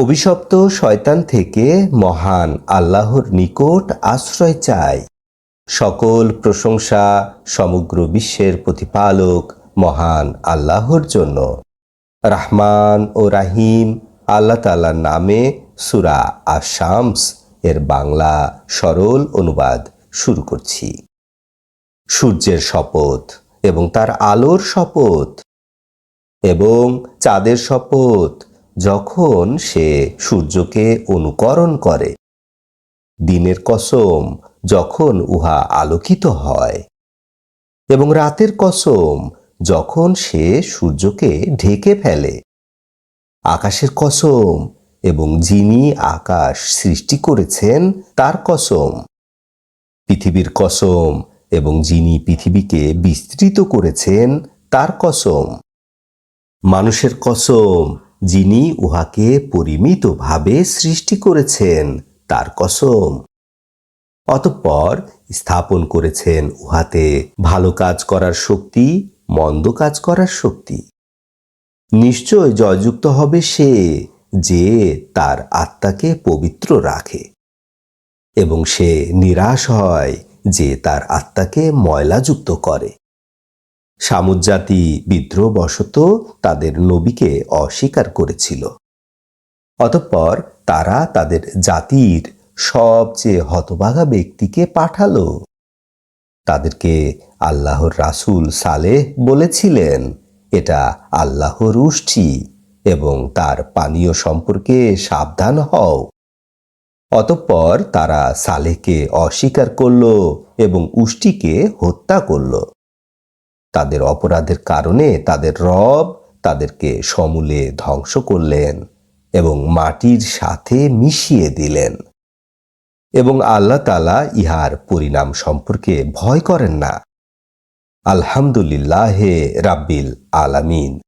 অভিশপ্ত শয়তান থেকে মহান আল্লাহর নিকট আশ্রয় চাই। সকল প্রশংসা সমগ্র বিশ্বের প্রতিপালক মহান আল্লাহর জন্য। রাহমান ও রাহিম আল্লাহ তাআলার নামে সুরা আশামস এর বাংলা সরল অনুবাদ শুরু করছি। সূর্যের শপথ এবং তার আলোর শপথ এবং চাঁদের শপথ যখন সে সূর্যকে অনুকরণ করে, দিনের কসম যখন উহা আলোকিত হয় এবং রাতের কসম যখন সে সূর্যকে ঢেকে ফেলে, আকাশের কসম এবং যিনি আকাশ সৃষ্টি করেছেন তার কসম, পৃথিবীর কসম এবং যিনি পৃথিবীকে বিস্তৃত করেছেন তার কসম, মানুষের কসম যিনি উহাকে পরিমিতভাবে সৃষ্টি করেছেন, তার কসম। অতঃপর স্থাপন করেছেন উহাতে ভালো কাজ করার শক্তি, মন্দ কাজ করার শক্তি। নিশ্চয় জয়যুক্ত হবে সে যে তার আত্মাকে পবিত্র রাখে। এবং সে নিরাশ হয় যে তার আত্মাকে ময়লাযুক্ত করে। সামুজাতি বিদ্রোহবশত তাদের নবীকে অস্বীকার করেছিল। অতঃপর তারা তাদের জাতির সবচেয়ে হতভাগা ব্যক্তিকে পাঠালো। তাদেরকে আল্লাহর রাসূল সালেহ বলেছিলেন, এটা আল্লাহর উষ্ঠি এবং তার পানীয় সম্পর্কে সাবধান হও। অতঃপর তারা সালেহকে অস্বীকার করল এবং উষ্টিকে হত্যা করল। তাদের অপরাধের কারণে তাদের রব তাদেরকে সমূলে ধ্বংস করলেন এবং মাটির সাথে মিশিয়ে দিলেন। এবং আল্লাহ তালা ইহার পরিণাম সম্পর্কে ভয় করেন না। আলহামদুলিল্লাহ রাব্বিল আলামিন।